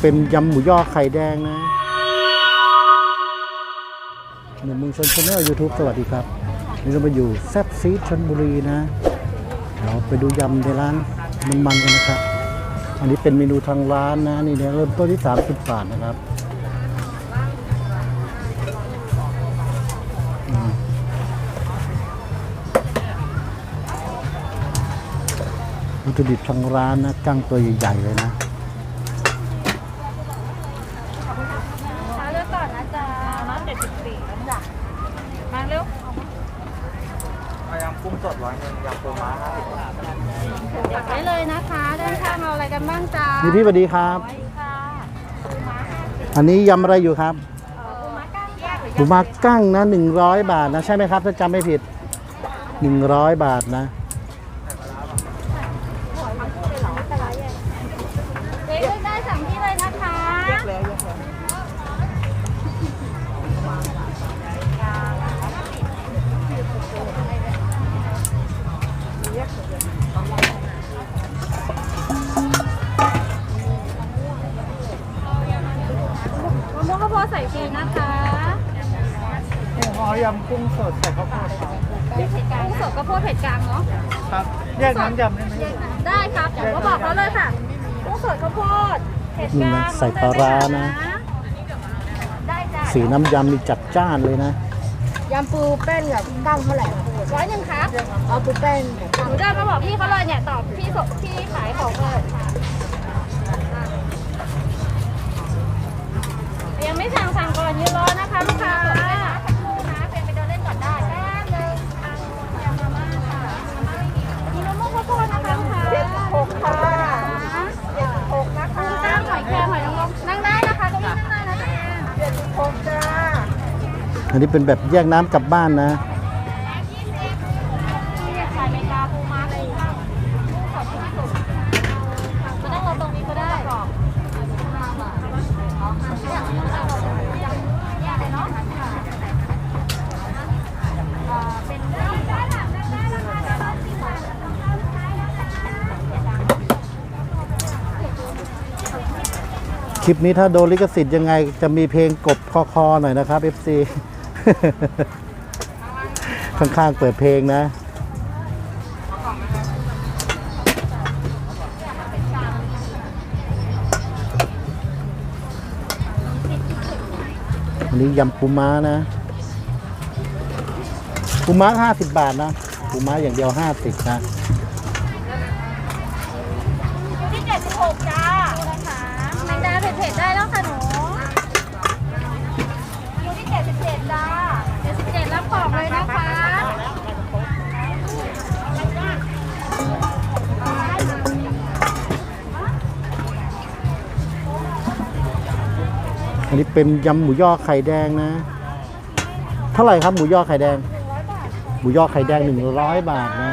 เป็นยำหมูย่อไข่แดงนะหนุ่มเมืองชนชาแนลยูทูบสวัสดีครับ นี่เรามาอยู่แซ่บซีชนบุรีนะเราไปดูยำในร้านมันมันๆกันนะครับ อันนี้เป็นเมนูทางร้านนะ นี่เนี่ยเริ่มต้นที่ 30 บาทนะครับอืมวัตถุดิบทางร้านนะกั้งตัวใหญ่ๆเลยนะ มาเลือกก่อนนะจ๊ะน้ำเจ็ดสิบสี่น้ำจ้ะมาเร็ว ยำกุ้งสดร้อยหนึ่งยำปูม้าห้าสิบบาท เดี๋ยวได้เลยนะคะด้านข้างเอาอะไรกันบ้างจ๊ะ นี่ พี่สวัสดีครับสวัสดีค่ะปูม้าห้าสิบอันนี้ยำอะไรอยู่ครับเอ่อปูม้าก้างแยกหรือหมูมากั้งนะ100 บาทนะใช่ไหมครับถ้าจำไม่ผิด 100 บาทนะ ใส่ฟรีนะคะอ๋อยำกุ้งสดใส่ข้าวโพดครับกุ้งสดข้าวโพดเผ็ดกลางเนาะครับแยกน้ำยำได้ไหมได้ครับเดี๋ยวก็บอกเขาเลยค่ะกุ้งสดข้าวโพดเผ็ดกลางนี่นะใส่ปลาร้านะ ได้จ้ะสีน้ำยำนี่จัดจ้านเลยนะยำปูแป้นกับกั้งเท่าไหร่ร้อยหนึ่งครับเอาปูแป้นกับหนูเดินมาบอกพี่เขาเลยเนี่ยตอบพี่สพี่ขายของเลย อันนี้เป็นแบบแยกน้ำกลับบ้านนะคลิปนี้ถ้าโดนลิขสิทธิ์ยังไงจะมีเพลงกบคอคอหน่อยนะครับ FC ข้างๆเปิดเพลงนะ อันนี้ยำปูม้านะปูม้าห้าสิบบาทนะปูม้าอย่างเดียวห้าสิบนะ นนี้เป็นยำหมูย่อไข่แดงนะ เท่าไหร่ครับหมูย่อไข่แดง หมูย่อไข่แดงหนึ่งร้อยบาทนะ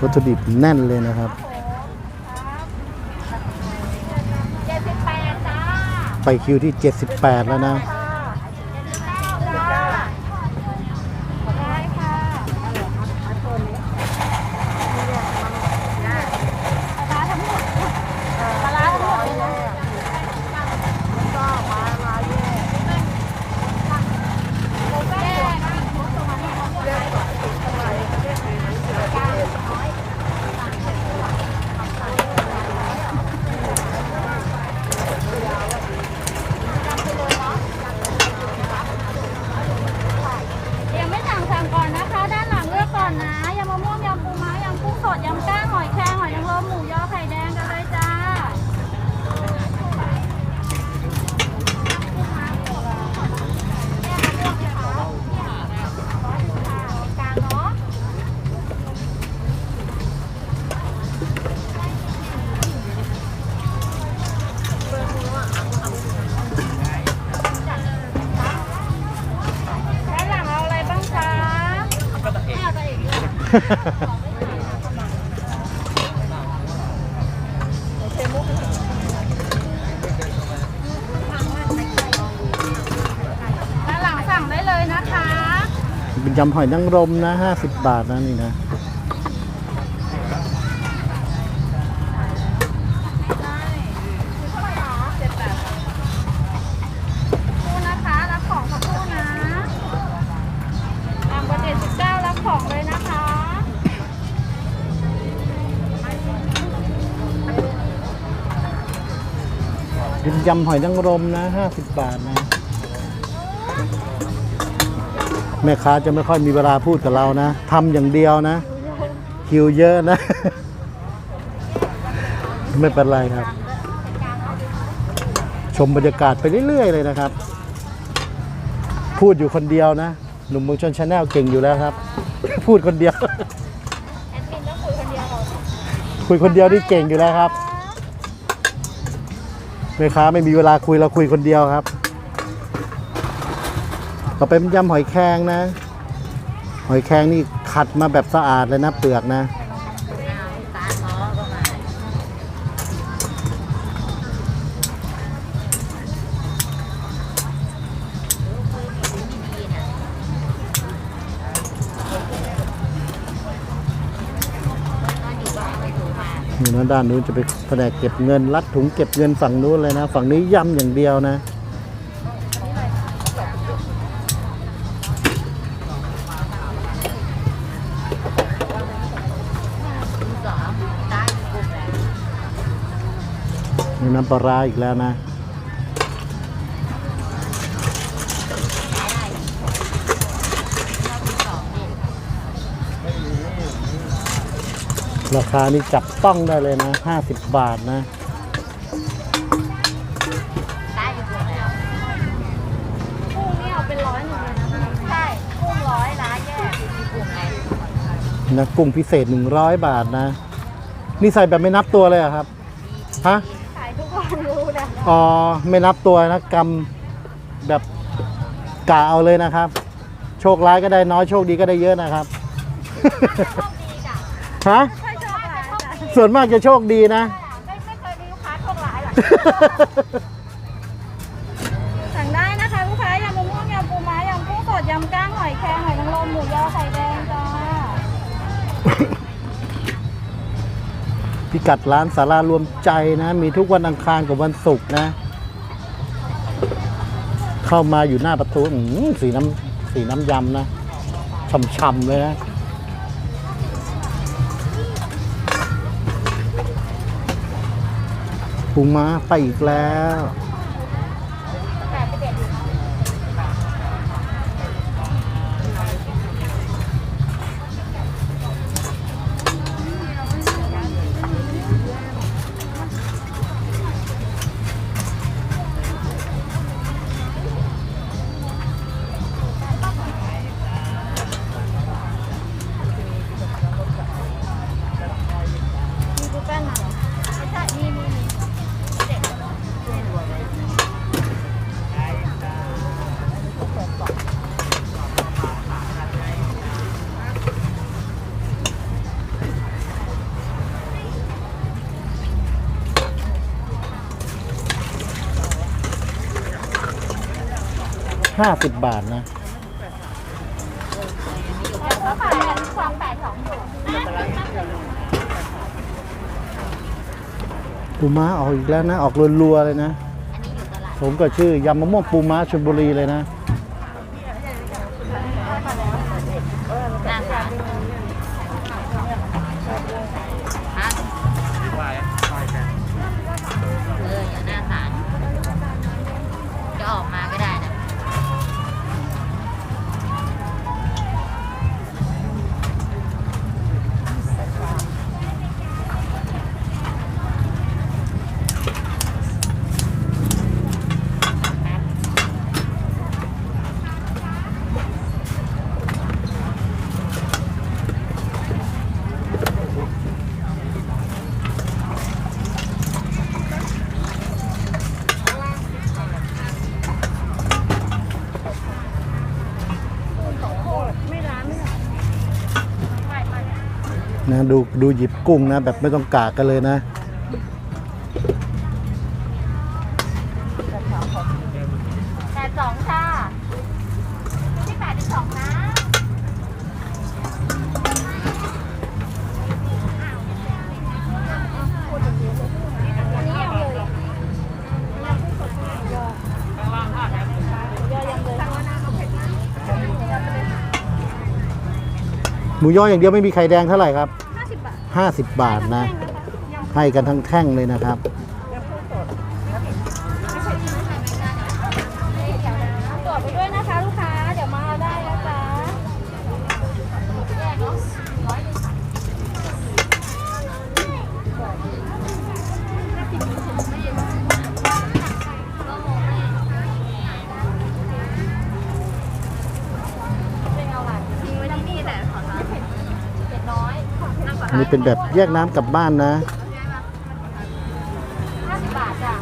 วัตถุดิบแน่นเลยนะครับเจ็ดสิบแปดจ้าไปคิวที่ 78 แล้วนะ ด้านหลังสั่งได้เลยนะคะ เป็นยำหอยนางรมนะ 50 บาทนะนี่นะ เป็นยำหอยนางรมนะ50บาทนะ แม่ค้าจะไม่ค่อยมีเวลาพูดกับเรานะทำอย่างเดียวนะ คิวเยอะนะ ไม่เป็นไรครับ ชมบรรยากาศไปเรื่อยๆเลยนะครับ พูดอยู่คนเดียวนะ หนุ่มเมืองชนชาแนลเก่งอยู่แล้วครับ พูดคนเดียวแอดมินต้องคุยคนเดียวเหรอคุยคนเดียวนี่เก่งอยู่แล้วครับ แม่ค้าไม่มีเวลาคุยเราคุยคนเดียวครับ ต่อไปเป็นยำหอยแครงนะ หอยแครงนี่ขัดมาแบบสะอาดเลยนะเปลือกนะ นี่นะด้านนู้นจะไปแผนกเก็บเงินรัดถุงเก็บเงินฝั่งนู้นเลยนะ ฝั่งนี้ย่ำอย่างเดียวนะนี่น้ำปลาร้าอีกแล้วนะ ราคานี่จับต้องได้เลยนะ 50 บาทนะกุ้งนี่เอาเป็นร้อยหนึ่งเลยนะใช่กุ้งร้อยร้านแยกกุ้งไงนะกุ้งพิเศษ 100 บาทนะ นี่ใส่แบบไม่นับตัวเลยเหรอครับ ฮะ ขายทุกวันรู้นะอ๋อ ไม่นับตัวนะกำแบบกะเอาเลยนะครับ โชคร้ายก็ได้น้อยโชคดีก็ได้เยอะนะครับ โชคดีจ้ะฮะไม่โชคร้ายจ้ะ ส่วนมากจะโชคดีนะ ไม่ไม่เคยมีลูกค้าโชคร้ายหรอกสั่งได้นะคะลูกค้ายำมะม่วงยำปูม้ายำกุ้งสดยำก้างหอยแครงหอยนางรมหมูยอไข่แดงจ้าพิกัดร้านสารารวมใจนะ มีทุกวันอังคารกับวันศุกร์นะ เข้ามาอยู่หน้าประตูอื้อหือสีน้ำสีน้ำยำนะช่ำๆเลยนะ ปูม้าไปอีกแล้ว ห้าสิบบาทนสองแปดสองศูนย์ปูม้าออกอีกแล้วนะ ออกรัวๆเลยนะ ผมก็ชื่อยำมะม่วงปูม้าชลบุรีเลยนะ ดูดูหยิบกุ้งนะ แบบไม่ต้องกากกันเลยนะ แปดสองค่ะที่แปดที่สองนะหมูย่ออย่างเดียวไม่มีไข่แดงเท่าไหร่ครับ 50 บาทนะแห้งนะ ให้กันทั้งแท่งเลยนะครับ เป็นแบบแยกน้ำกลับบ้านนะห้าสิบาทจ้ะ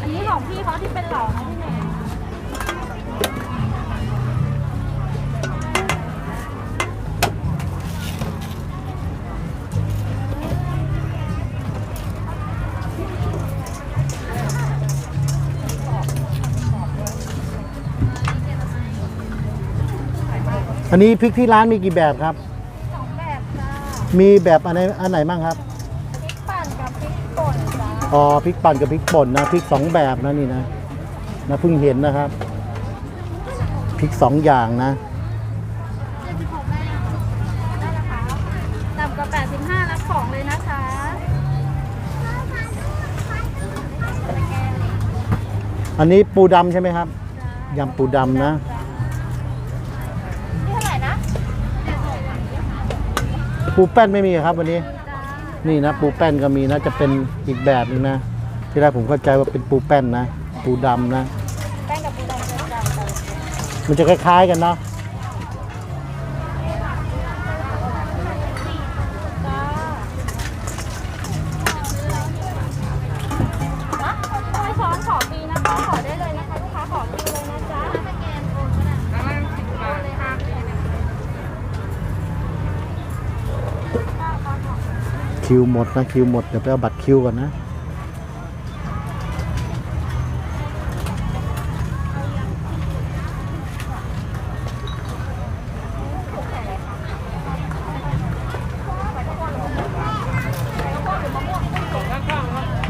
อันนี้ของพี่เขาที่เป็นเหล่านะ อันนี้พริกที่ร้านมีกี่แบบครับ สองแบบจ้ามีแบบอันไหนอันไหนบ้างครับ พริกปั่นกับพริกป่นจ้าอ๋อพริกปั่นกับพริกป่นนะพริกสองแบบนะนี่นะนะเพิ่งเห็นนะครับพริกสองอย่างนะ เจ็ดสิบหกได้ยังได้นะคะต่ำกว่าแปดสิบห้ารับของเลยนะคะอันนี้ปูดำใช่ไหมครับยำปูดำนะนี่เท่าไหร่นะ ปูแป้นไม่มีเหรอครับวันนี้จ้านี่นะปูแป้นก็มีนะ จะเป็นอีกแบบหนึงนะ ที่แรกผมเข้าใจว่าเป็นปูแป้นนะ ปูดำนะ แป้งกับปูดองเป็นจานเลยมันจะคล้ายๆกันเนาะ คิวหมดนะคิวหมดเดี๋ยวไปเอาบัตรคิวก่อนนะ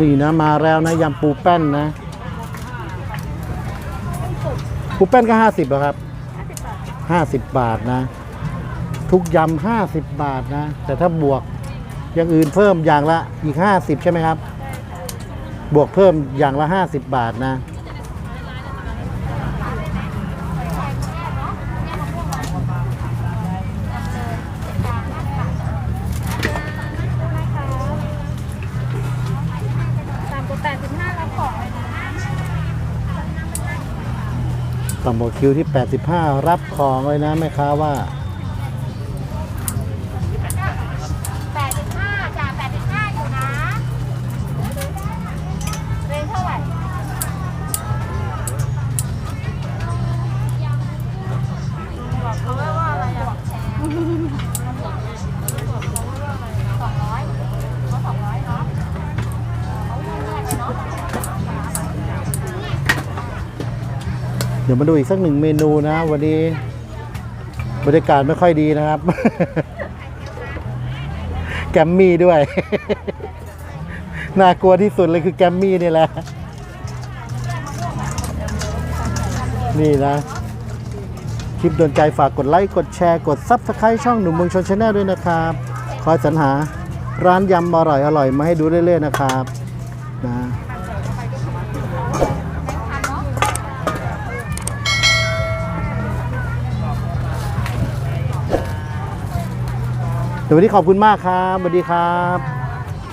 นี่นะมาแล้วนะยำปูแป้นนะ ปูแป้นก็ห้าสิบเหรอครับห้าสิบบาทนะ ทุกยำห้าสิบบาทนะ แต่ถ้าบวก อย่างอื่นเพิ่มอย่างละอีกห้าสิบใช่ไหมครับ บวกเพิ่มอย่างละห้าสิบบาทนะสามกว่แปดสิบห้ารับของเลยนะต่ำกว่าคิวที่ 85 รับของเลยนะแม่ค้าว่า มาดูอีกสักหนึ่งเมนูนะ วันนี้บรรยากาศไม่ค่อยดีนะครับ แกมมี่ด้วย น่ากลัวที่สุดเลยคือแกมมี่นี่แหละ นี่นะ คลิปโดนใจฝากกดไลค์ กดแชร์ กดซับสไคร b ์ช่องหนุ่มเมืองชนชาแนลด้วยนะครับ คอยสรรหาร้านยำอร่อยอร่อยมาให้ดูเรื่อยๆนะครับนะ เดี๋ยววันนี้ขอบคุณมากครับสวัสดีครับ